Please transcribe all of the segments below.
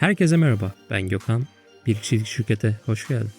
Herkese merhaba, ben Gökhan. Bir kişilik şirkete hoş geldin.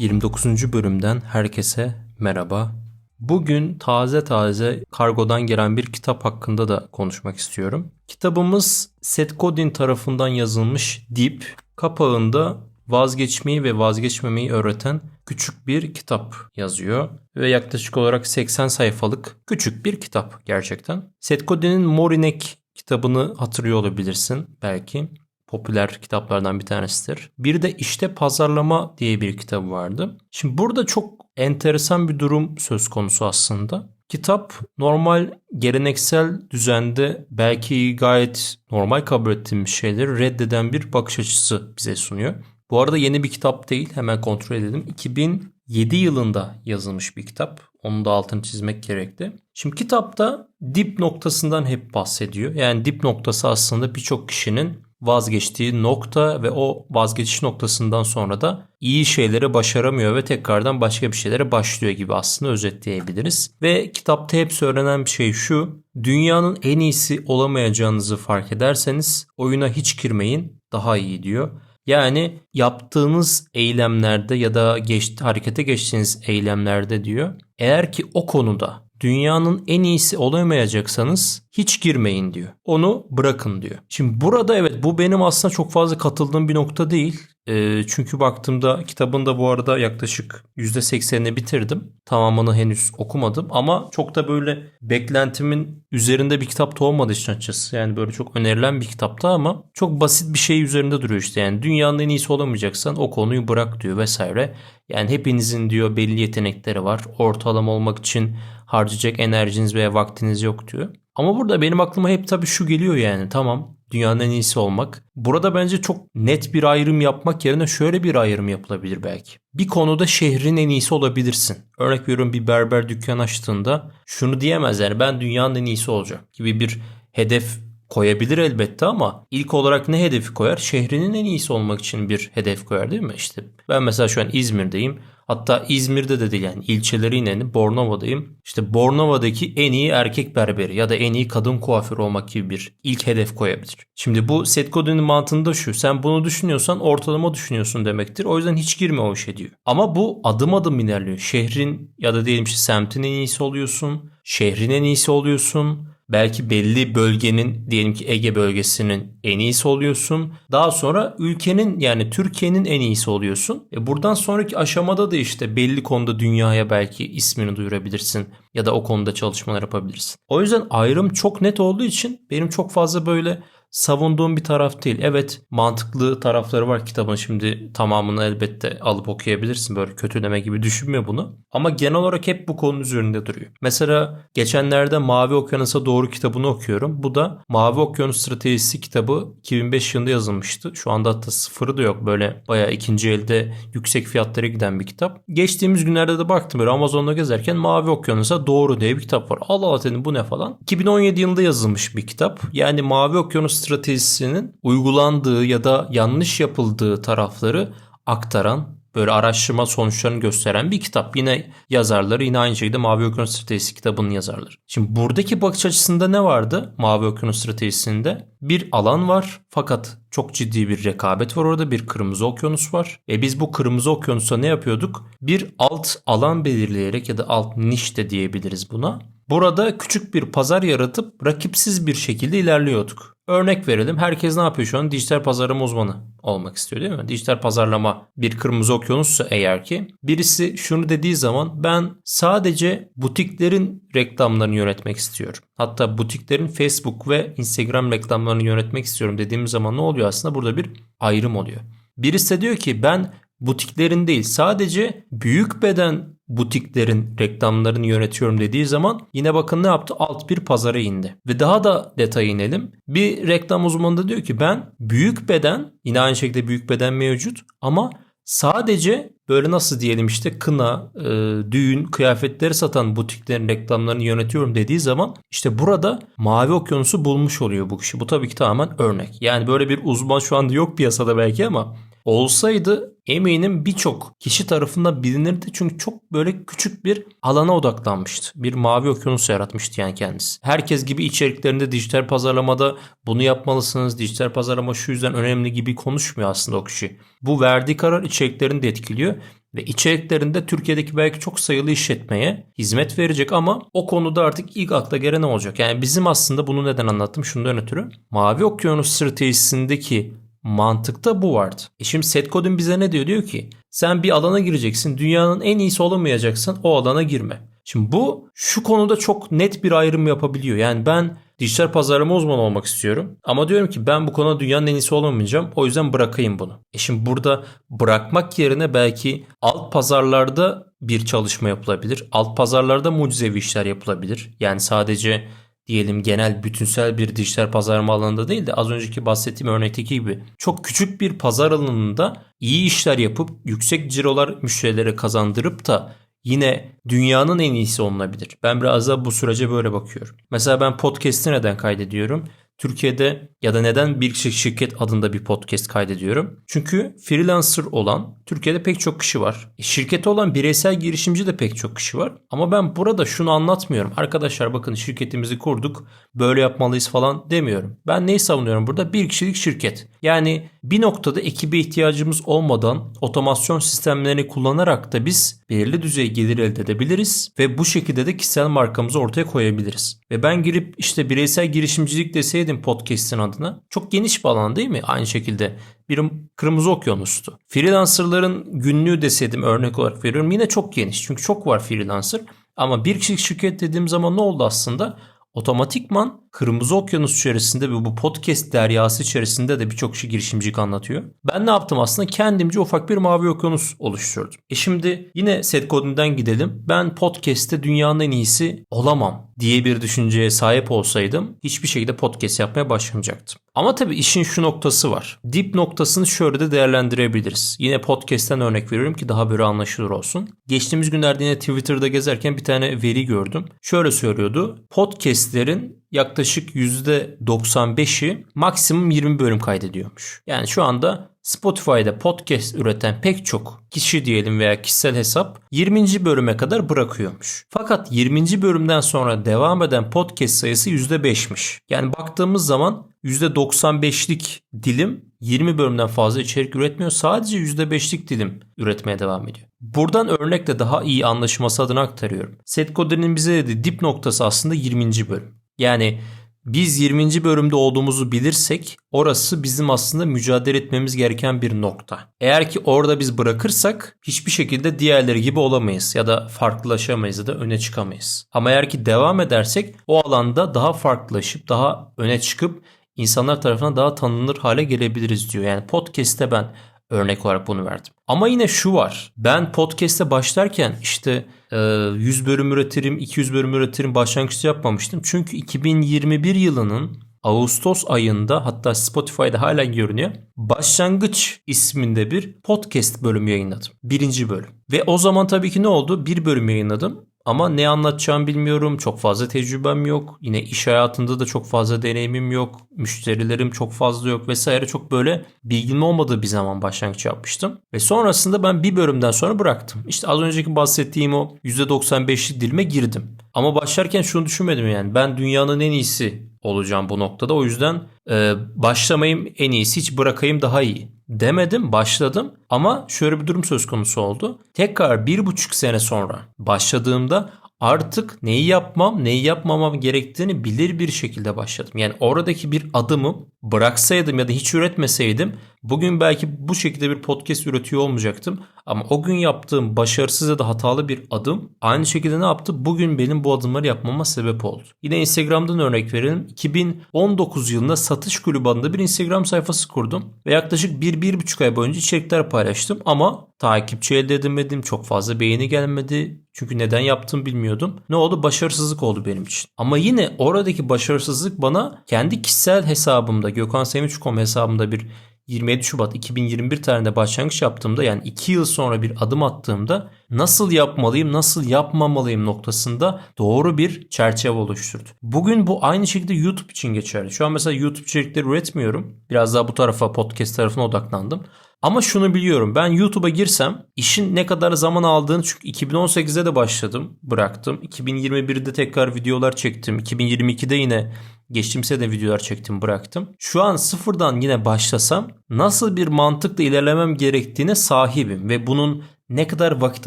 ...29. bölümden herkese merhaba. Bugün taze taze kargodan gelen bir kitap hakkında da konuşmak istiyorum. Kitabımız Seth Godin tarafından yazılmış Deep. Kapağında vazgeçmeyi ve vazgeçmemeyi öğreten küçük bir kitap yazıyor. Ve yaklaşık olarak 80 sayfalık küçük bir kitap gerçekten. Seth Godin'in Morinek kitabını hatırlıyor olabilirsin belki. Popüler kitaplardan bir tanesidir. Bir de işte pazarlama diye bir kitabı vardı. Şimdi burada çok enteresan bir durum söz konusu aslında. Kitap normal geleneksel düzende belki gayet normal kabul ettiğimiz şeyleri reddeden bir bakış açısı bize sunuyor. Bu arada yeni bir kitap değil. Hemen kontrol edelim. 2007 yılında yazılmış bir kitap. Onun da altını çizmek gerekti. Şimdi kitapta dip noktasından hep bahsediyor. Yani dip noktası aslında birçok kişinin vazgeçtiği nokta ve o vazgeçiş noktasından sonra da iyi şeyleri başaramıyor ve tekrardan başka bir şeylere başlıyor gibi aslında özetleyebiliriz. Ve kitapta hep söylenen bir şey şu. Dünyanın en iyisi olamayacağınızı fark ederseniz oyuna hiç girmeyin daha iyi diyor. Yani yaptığınız eylemlerde ya da geç, harekete geçtiğiniz eylemlerde diyor. Eğer ki o konuda dünyanın en iyisi olamayacaksanız hiç girmeyin diyor. Onu bırakın diyor. Şimdi burada evet bu benim aslında çok fazla katıldığım bir nokta değil. E, çünkü baktığımda kitabında bu arada yaklaşık %80'ini bitirdim. Tamamını henüz okumadım ama çok da böyle beklentimin üzerinde bir kitap da olmadı için açıkçası. Yani böyle çok önerilen bir kitapta ama çok basit bir şey üzerinde duruyor işte. Yani dünyanın en iyisi olamayacaksan o konuyu bırak diyor vesaire. Yani hepinizin diyor belli yetenekleri var. Ortalama olmak için harcayacak enerjiniz veya vaktiniz yok diyor. Ama burada benim aklıma hep tabii şu geliyor yani tamam dünyanın en iyisi olmak. Burada bence çok net bir ayrım yapmak yerine şöyle bir ayrım yapılabilir belki. Bir konuda şehrin en iyisi olabilirsin. Örnek veriyorum bir berber dükkan açtığında şunu diyemez yani ben dünyanın en iyisi olacağım gibi bir hedef koyabilir elbette ama ilk olarak ne hedefi koyar? Şehrinin en iyisi olmak için bir hedef koyar değil mi? İşte ben mesela şu an İzmir'deyim. Hatta İzmir'de de değil yani ilçeleri inelim Bornova'dayım. İşte Bornova'daki en iyi erkek berberi ya da en iyi kadın kuaförü olmak gibi bir ilk hedef koyabilir. Şimdi bu Seth Godin'in mantığında şu. Sen bunu düşünüyorsan ortalama düşünüyorsun demektir. O yüzden hiç girme o işe diyor. Ama bu adım adım ilerliyor. Şehrin ya da diyelim işte semtin en iyisi oluyorsun. Şehrin en iyisi oluyorsun. Belki belli bölgenin diyelim ki Ege bölgesinin en iyisi oluyorsun. Daha sonra ülkenin yani Türkiye'nin en iyisi oluyorsun. E buradan sonraki aşamada da işte belli konuda dünyaya belki ismini duyurabilirsin ya da o konuda çalışmalar yapabilirsin. O yüzden ayrım çok net olduğu için benim çok fazla böyle savunduğum bir taraf değil. Evet mantıklı tarafları var kitabın şimdi tamamını elbette alıp okuyabilirsin. Böyle kötüleme gibi düşünme bunu. Ama genel olarak hep bu konunun üzerinde duruyor. Mesela geçenlerde Mavi Okyanus'a doğru kitabını okuyorum. Bu da Mavi Okyanus Stratejisi kitabı 2005 yılında yazılmıştı. Şu anda hatta sıfırı da yok. Böyle bayağı ikinci elde yüksek fiyatlara giden bir kitap. Geçtiğimiz günlerde de baktım böyle Amazon'da gezerken Mavi Okyanus'a doğru diye bir kitap var. Allah Allah dedim bu ne falan. 2017 yılında yazılmış bir kitap. Yani Mavi Okyanus stratejisinin uygulandığı ya da yanlış yapıldığı tarafları aktaran böyle araştırma sonuçlarını gösteren bir kitap. Yine yazarları yine aynı şekilde Mavi Okyanus Stratejisi kitabının yazarları. Şimdi buradaki bakış açısında ne vardı Mavi Okyanus Stratejisi'nde? Bir alan var fakat çok ciddi bir rekabet var orada. Bir kırmızı okyanus var. E biz bu kırmızı okyanusta ne yapıyorduk? Bir alt alan belirleyerek ya da alt niş de diyebiliriz buna. Burada küçük bir pazar yaratıp rakipsiz bir şekilde ilerliyorduk. Örnek verelim. Herkes ne yapıyor şu an? Dijital pazarlama uzmanı olmak istiyor değil mi? Dijital pazarlama bir kırmızı okyanussa eğer ki birisi şunu dediği zaman ben sadece butiklerin reklamlarını yönetmek istiyorum. Hatta butiklerin Facebook ve Instagram reklamlarını yönetmek istiyorum dediğim zaman ne oluyor aslında? Burada bir ayrım oluyor. Birisi de diyor ki ben butiklerin değil sadece büyük beden butiklerin reklamlarını yönetiyorum dediği zaman yine bakın ne yaptı? Alt bir pazara indi. Ve daha da detay inelim. Bir reklam uzmanı da diyor ki ben büyük beden yine aynı şekilde büyük beden mevcut ama sadece böyle nasıl diyelim işte kına, e, düğün, kıyafetleri satan butiklerin reklamlarını yönetiyorum dediği zaman işte burada mavi okyanusu bulmuş oluyor bu kişi. Bu tabii ki tamamen örnek. Yani böyle bir uzman şu anda yok piyasada belki ama Olsaydı eminim birçok kişi tarafından bilinirdi. Çünkü çok böyle küçük bir alana odaklanmıştı. Bir mavi okyanus yaratmıştı yani kendisi. Herkes gibi içeriklerinde dijital pazarlamada bunu yapmalısınız. Dijital pazarlama şu yüzden önemli gibi konuşmuyor aslında o kişi. Bu verdiği karar içeriklerini de etkiliyor ve içeriklerinde Türkiye'deki belki çok sayılı işletmeye hizmet verecek ama o konuda artık ilk akla gelen olacak? Yani bizim aslında bunu neden anlattım? Şundan ötürü. Mavi Okyanus stratejisindeki mantıkta bu vardı. E şimdi Seth Godin bize ne diyor? Diyor ki sen bir alana gireceksin. Dünyanın en iyisi olamayacaksın. O alana girme. Şimdi bu şu konuda çok net bir ayrım yapabiliyor. Yani ben dijital pazarlama uzmanı olmak istiyorum. Ama diyorum ki ben bu konuda dünyanın en iyisi olamayacağım. O yüzden bırakayım bunu. E şimdi burada bırakmak yerine belki alt pazarlarda bir çalışma yapılabilir. Alt pazarlarda mucizevi işler yapılabilir. Yani sadece diyelim genel bütünsel bir dijital pazarlama alanında değil de az önceki bahsettiğim örnekteki gibi çok küçük bir pazar alanında iyi işler yapıp yüksek cirolar müşterilere kazandırıp da yine dünyanın en iyisi olunabilir. Ben biraz da bu sürece böyle bakıyorum. Mesela ben podcast'i neden kaydediyorum? Türkiye'de ya da neden bir şirket adında bir podcast kaydediyorum? Çünkü freelancer olan Türkiye'de pek çok kişi var. E, olan bireysel girişimci de pek çok kişi var. Ama ben burada şunu anlatmıyorum. Arkadaşlar bakın şirketimizi kurduk. Böyle yapmalıyız falan demiyorum. Ben neyi savunuyorum burada? Bir kişilik şirket. Yani bir noktada ekibe ihtiyacımız olmadan otomasyon sistemlerini kullanarak da biz belirli düzey gelir elde edebiliriz ve bu şekilde de kişisel markamızı ortaya koyabiliriz. Ve ben girip işte bireysel girişimcilik deseydim podcast'in adına çok geniş bir alan değil mi? Aynı şekilde bir kırmızı okyanustu. Freelancerların günlüğü deseydim örnek olarak veriyorum yine çok geniş. Çünkü çok var freelancer. Ama bir kişilik şirket dediğim zaman ne oldu aslında? Otomatikman Kırmızı Okyanus içerisinde ve bu podcast deryası içerisinde de birçok kişi girişimcilik anlatıyor. Ben ne yaptım aslında? Kendimce ufak bir mavi okyanus oluşturdum. E şimdi yine Seth Godin'den gidelim. Ben podcast'te dünyanın en iyisi olamam diye bir düşünceye sahip olsaydım hiçbir şekilde podcast yapmaya başlamayacaktım. Ama tabii işin şu noktası var. Dip noktasını şöyle de değerlendirebiliriz. Yine podcast'ten örnek veriyorum ki daha böyle anlaşılır olsun. Geçtiğimiz günlerde yine Twitter'da gezerken bir tane veri gördüm. Şöyle söylüyordu. Podcast'lerin yaklaşık %95'i maksimum 20 bölüm kaydediyormuş. Yani şu anda Spotify'da podcast üreten pek çok kişi diyelim veya kişisel hesap 20. bölüme kadar bırakıyormuş. Fakat 20. bölümden sonra devam eden podcast sayısı %5'miş. Yani baktığımız zaman %95'lik dilim 20 bölümden fazla içerik üretmiyor. Sadece %5'lik dilim üretmeye devam ediyor. Buradan örnekle daha iyi anlaşılması adına aktarıyorum. Seth Godin'in bize dediği dip noktası aslında 20. bölüm. Yani biz 20. bölümde olduğumuzu bilirsek orası bizim aslında mücadele etmemiz gereken bir nokta. Eğer ki orada biz bırakırsak hiçbir şekilde diğerleri gibi olamayız ya da farklılaşamayız ya da öne çıkamayız. Ama eğer ki devam edersek o alanda daha farklılaşıp daha öne çıkıp insanlar tarafından daha tanınır hale gelebiliriz diyor. Yani podcast'te ben örnek olarak bunu verdim. Ama yine şu var. Ben podcast'e başlarken işte 100 e, bölüm üretirim, 200 bölüm üretirim başlangıçta yapmamıştım. Çünkü 2021 yılının Ağustos ayında hatta Spotify'da hala görünüyor. Başlangıç isminde bir podcast bölümü yayınladım. Birinci bölüm. Ve o zaman tabii ki ne oldu? Bir bölüm yayınladım. Ama ne anlatacağım bilmiyorum. Çok fazla tecrübem yok. Yine iş hayatında da çok fazla deneyimim yok. Müşterilerim çok fazla yok vesaire. Çok böyle bilgim olmadığı bir zaman başlangıç yapmıştım. Ve sonrasında ben bir bölümden sonra bıraktım. İşte az önceki bahsettiğim o %95'lik dilime girdim. Ama başlarken şunu düşünmedim yani. Ben dünyanın en iyisi olacağım bu noktada. O yüzden e, başlamayayım en iyisi hiç bırakayım daha iyi demedim başladım ama şöyle bir durum söz konusu oldu. Tekrar bir buçuk sene sonra başladığımda artık neyi yapmam, neyi yapmamam gerektiğini bilir bir şekilde başladım. Yani oradaki bir adımı bıraksaydım ya da hiç üretmeseydim bugün belki bu şekilde bir podcast üretiyor olmayacaktım. Ama o gün yaptığım başarısız ya da hatalı bir adım aynı şekilde ne yaptı? Bugün benim bu adımları yapmama sebep oldu. Yine Instagram'dan örnek verelim. 2019 yılında satış kulübü bir Instagram sayfası kurdum. Ve yaklaşık 1-1,5 ay boyunca içerikler paylaştım. Ama takipçi elde edemedim. Çok fazla beğeni gelmedi. Çünkü neden yaptım bilmiyordum. Ne oldu? Başarısızlık oldu benim için. Ama yine oradaki başarısızlık bana kendi kişisel hesabımda Gökhan Sevinç.com hesabımda bir 27 Şubat 2021 tarihinde başlangıç yaptığımda yani 2 yıl sonra bir adım attığımda nasıl yapmalıyım, nasıl yapmamalıyım noktasında doğru bir çerçeve oluşturdu. Bugün bu aynı şekilde YouTube için geçerli. Şu an mesela YouTube içerikleri üretmiyorum. Biraz daha bu tarafa podcast tarafına odaklandım. Ama şunu biliyorum ben YouTube'a girsem işin ne kadar zaman aldığını çünkü 2018'de de başladım bıraktım. 2021'de tekrar videolar çektim. 2022'de yine geçtiğimse de videolar çektim bıraktım. Şu an sıfırdan yine başlasam nasıl bir mantıkla ilerlemem gerektiğine sahibim ve bunun ne kadar vakit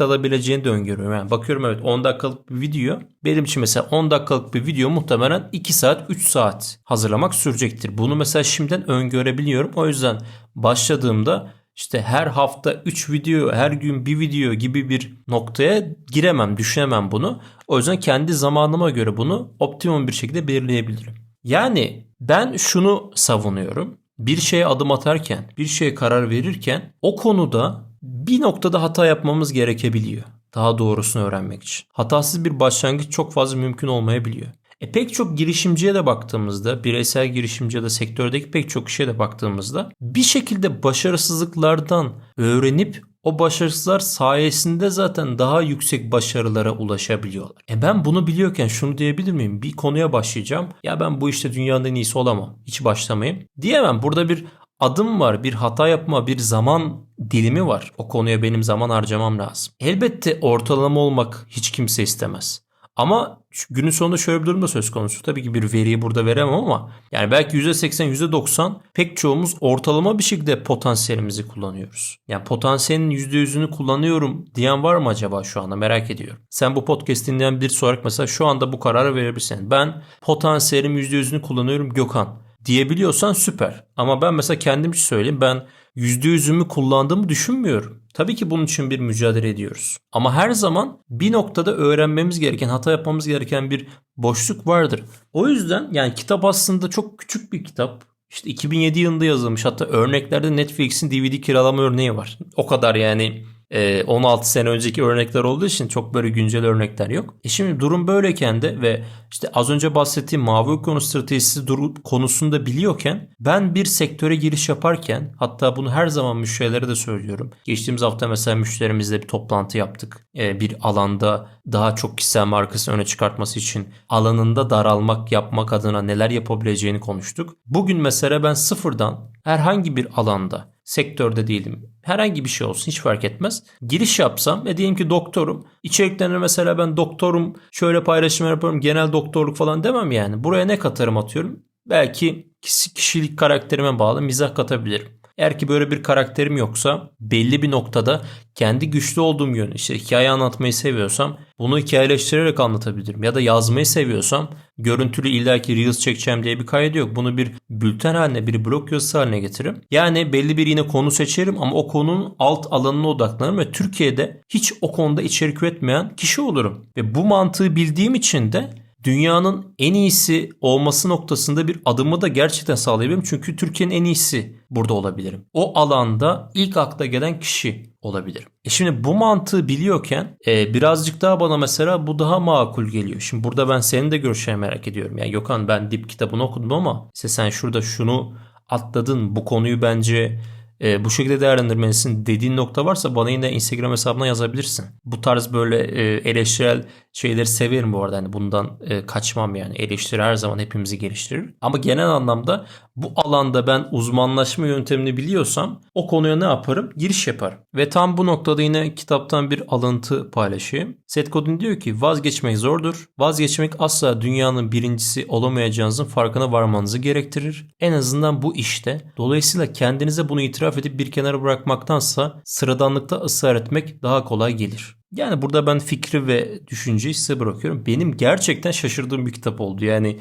alabileceğini de öngörüyorum. Yani bakıyorum evet 10 dakikalık bir video. Benim için mesela 10 dakikalık bir video muhtemelen 2 saat 3 saat hazırlamak sürecektir. Bunu mesela şimdiden öngörebiliyorum. O yüzden başladığımda işte her hafta 3 video, her gün bir video gibi bir noktaya giremem, düşünemem bunu. O yüzden kendi zamanıma göre bunu optimum bir şekilde belirleyebilirim. Yani ben şunu savunuyorum. Bir şeye adım atarken, bir şeye karar verirken o konuda bir noktada hata yapmamız gerekebiliyor. Daha doğrusunu öğrenmek için. Hatasız bir başlangıç çok fazla mümkün olmayabiliyor. E pek çok girişimciye de baktığımızda, bireysel girişimciye de sektördeki pek çok kişiye de baktığımızda bir şekilde başarısızlıklardan öğrenip o başarısızlar sayesinde zaten daha yüksek başarılara ulaşabiliyorlar. E ben bunu biliyorken şunu diyebilir miyim? Bir konuya başlayacağım. Ya ben bu işte dünyanın en iyisi olamam. Hiç başlamayayım. Diyemem. Burada bir adım var, bir hata yapma, bir zaman dilimi var. O konuya benim zaman harcamam lazım. Elbette ortalama olmak hiç kimse istemez. Ama günün sonunda şöyle bir durum da söz konusu. Tabii ki bir veriyi burada veremem ama yani belki %80, %90 pek çoğumuz ortalama bir şekilde potansiyelimizi kullanıyoruz. Yani potansiyelin %100'ünü kullanıyorum diyen var mı acaba şu anda merak ediyorum. Sen bu podcast dinleyen bir olarak mesela şu anda bu kararı verebilirsin. Ben potansiyelim %100'ünü kullanıyorum Gökhan diyebiliyorsan süper. Ama ben mesela kendim için söyleyeyim ben %100'ümü kullandığımı düşünmüyorum. Tabii ki bunun için bir mücadele ediyoruz. Ama her zaman bir noktada öğrenmemiz gereken, hata yapmamız gereken bir boşluk vardır. O yüzden yani kitap aslında çok küçük bir kitap. İşte 2007 yılında yazılmış. Hatta örneklerde Netflix'in DVD kiralama örneği var. O kadar yani 16 ee, sene önceki örnekler olduğu için çok böyle güncel örnekler yok. E şimdi durum böyleyken de ve işte az önce bahsettiğim mavi okyanus stratejisi konusunda biliyorken ben bir sektöre giriş yaparken hatta bunu her zaman müşterilere de söylüyorum. Geçtiğimiz hafta mesela müşterimizle bir toplantı yaptık. Ee, bir alanda daha çok kişisel markasını öne çıkartması için alanında daralmak yapmak adına neler yapabileceğini konuştuk. Bugün mesela ben sıfırdan herhangi bir alanda sektörde değilim. Herhangi bir şey olsun hiç fark etmez. Giriş yapsam ve diyelim ki doktorum. İçeriklerine mesela ben doktorum şöyle paylaşım yaparım genel doktorluk falan demem yani. Buraya ne katarım atıyorum. Belki kişilik karakterime bağlı mizah katabilirim. Eğer ki böyle bir karakterim yoksa belli bir noktada kendi güçlü olduğum yönü işte hikaye anlatmayı seviyorsam bunu hikayeleştirerek anlatabilirim. Ya da yazmayı seviyorsam görüntülü illaki Reels çekeceğim diye bir kaydı yok. Bunu bir bülten haline bir blog yazısı haline getiririm. Yani belli bir yine konu seçerim ama o konunun alt alanına odaklanırım ve Türkiye'de hiç o konuda içerik üretmeyen kişi olurum. Ve bu mantığı bildiğim için de dünyanın en iyisi olması noktasında bir adımı da gerçekten sağlayabilirim. Çünkü Türkiye'nin en iyisi burada olabilirim. O alanda ilk akla gelen kişi olabilirim. E şimdi bu mantığı biliyorken e, birazcık daha bana mesela bu daha makul geliyor. Şimdi burada ben senin de görüşlerini merak ediyorum. Yani Gökhan ben dip kitabını okudum ama işte sen şurada şunu atladın. Bu konuyu bence e, bu şekilde değerlendirmelisin dediğin nokta varsa bana yine Instagram hesabına yazabilirsin. Bu tarz böyle e, eleştirel şeyleri severim bu arada. Hani bundan e, kaçmam yani. Eleştiri her zaman hepimizi geliştirir. Ama genel anlamda bu alanda ben uzmanlaşma yöntemini biliyorsam o konuya ne yaparım? Giriş yaparım. Ve tam bu noktada yine kitaptan bir alıntı paylaşayım. Seth Godin diyor ki vazgeçmek zordur. Vazgeçmek asla dünyanın birincisi olamayacağınızın farkına varmanızı gerektirir. En azından bu işte. Dolayısıyla kendinize bunu itiraf edip bir kenara bırakmaktansa sıradanlıkta ısrar etmek daha kolay gelir. Yani burada ben fikri ve düşünceyi size bırakıyorum. Benim gerçekten şaşırdığım bir kitap oldu. Yani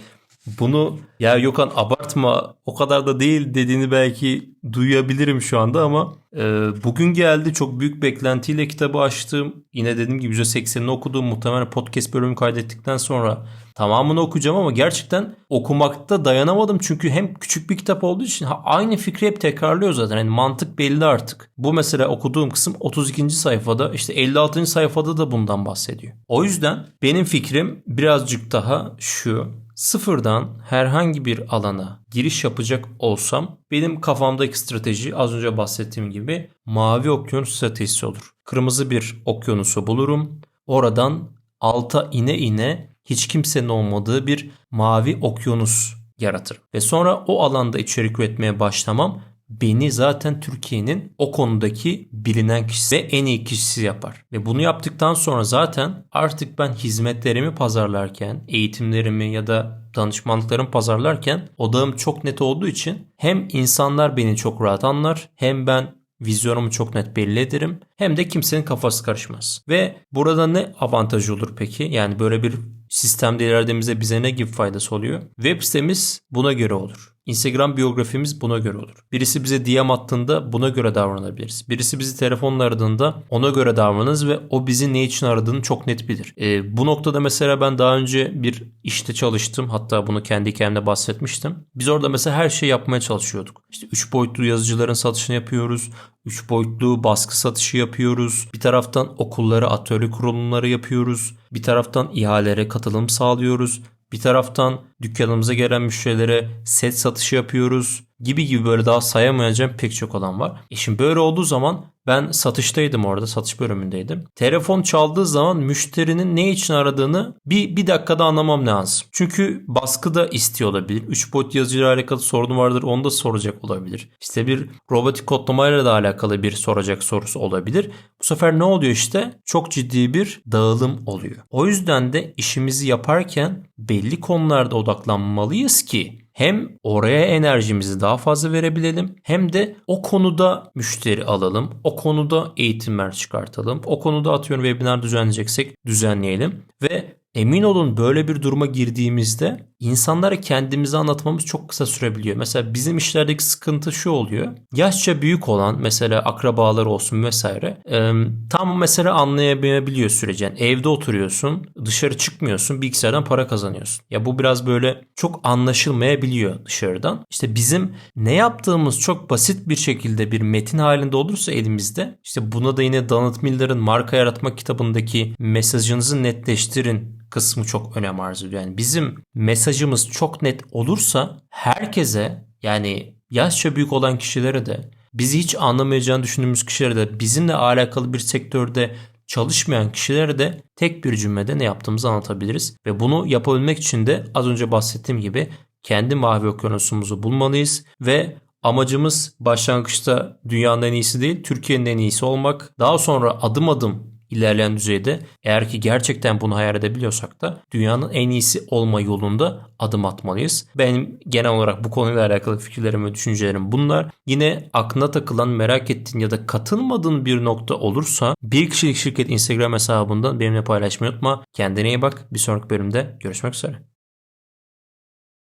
bunu ya Yokan abartma o kadar da değil dediğini belki duyabilirim şu anda ama e, bugün geldi çok büyük beklentiyle kitabı açtım. Yine dediğim gibi %80'ini okudum. Muhtemelen podcast bölümü kaydettikten sonra tamamını okuyacağım ama gerçekten okumakta dayanamadım. Çünkü hem küçük bir kitap olduğu için aynı fikri hep tekrarlıyor zaten. Yani mantık belli artık. Bu mesela okuduğum kısım 32. sayfada işte 56. sayfada da bundan bahsediyor. O yüzden benim fikrim birazcık daha şu sıfırdan herhangi bir alana giriş yapacak olsam benim kafamdaki strateji az önce bahsettiğim gibi mavi okyanus stratejisi olur. Kırmızı bir okyanusu bulurum. Oradan alta ine ine hiç kimsenin olmadığı bir mavi okyanus yaratırım. Ve sonra o alanda içerik üretmeye başlamam beni zaten Türkiye'nin o konudaki bilinen kişisi ve en iyi kişisi yapar. Ve bunu yaptıktan sonra zaten artık ben hizmetlerimi pazarlarken, eğitimlerimi ya da danışmanlıklarımı pazarlarken odağım çok net olduğu için hem insanlar beni çok rahat anlar hem ben vizyonumu çok net belli ederim hem de kimsenin kafası karışmaz. Ve burada ne avantajı olur peki? Yani böyle bir sistemde ilerlediğimizde bize ne gibi faydası oluyor? Web sitemiz buna göre olur. Instagram biyografimiz buna göre olur. Birisi bize DM attığında buna göre davranabiliriz. Birisi bizi telefonla aradığında ona göre davranırız ve o bizi ne için aradığını çok net bilir. E, bu noktada mesela ben daha önce bir işte çalıştım. Hatta bunu kendi hikayemde bahsetmiştim. Biz orada mesela her şeyi yapmaya çalışıyorduk. İşte 3 boyutlu yazıcıların satışını yapıyoruz. 3 boyutlu baskı satışı yapıyoruz. Bir taraftan okullara atölye kurulumları yapıyoruz. Bir taraftan ihalelere katılım sağlıyoruz. Bir taraftan dükkanımıza gelen müşterilere set satışı yapıyoruz gibi gibi böyle daha sayamayacağım pek çok alan var. E şimdi böyle olduğu zaman ben satıştaydım orada satış bölümündeydim. Telefon çaldığı zaman müşterinin ne için aradığını bir, bir dakikada anlamam lazım. Çünkü baskı da istiyor olabilir. 3 boyut yazıcıyla alakalı sorunu vardır onu da soracak olabilir. İşte bir robotik kodlamayla da alakalı bir soracak sorusu olabilir. Bu sefer ne oluyor işte? Çok ciddi bir dağılım oluyor. O yüzden de işimizi yaparken belli konularda odaklanmalıyız ki hem oraya enerjimizi daha fazla verebilelim hem de o konuda müşteri alalım. O konuda eğitimler çıkartalım. O konuda atıyorum webinar düzenleyeceksek düzenleyelim ve Emin olun böyle bir duruma girdiğimizde insanlara kendimizi anlatmamız çok kısa sürebiliyor. Mesela bizim işlerdeki sıkıntı şu oluyor. Yaşça büyük olan mesela akrabalar olsun vesaire tam mesela anlayamayabiliyor süreci. Yani evde oturuyorsun dışarı çıkmıyorsun bilgisayardan para kazanıyorsun. Ya bu biraz böyle çok anlaşılmayabiliyor dışarıdan. İşte bizim ne yaptığımız çok basit bir şekilde bir metin halinde olursa elimizde işte buna da yine Donald Miller'ın marka yaratmak kitabındaki mesajınızı netleştirin kısmı çok önem arz ediyor. Yani bizim mesajımız çok net olursa herkese yani yaşça büyük olan kişilere de bizi hiç anlamayacağını düşündüğümüz kişilere de bizimle alakalı bir sektörde çalışmayan kişilere de tek bir cümlede ne yaptığımızı anlatabiliriz. Ve bunu yapabilmek için de az önce bahsettiğim gibi kendi mavi okyanusumuzu bulmalıyız ve amacımız başlangıçta dünyanın en iyisi değil Türkiye'nin en iyisi olmak. Daha sonra adım adım ilerleyen düzeyde eğer ki gerçekten bunu hayal edebiliyorsak da dünyanın en iyisi olma yolunda adım atmalıyız. Benim genel olarak bu konuyla alakalı fikirlerim ve düşüncelerim bunlar. Yine aklına takılan merak ettiğin ya da katılmadığın bir nokta olursa bir kişilik şirket Instagram hesabından benimle paylaşmayı unutma. Kendine iyi bak. Bir sonraki bölümde görüşmek üzere.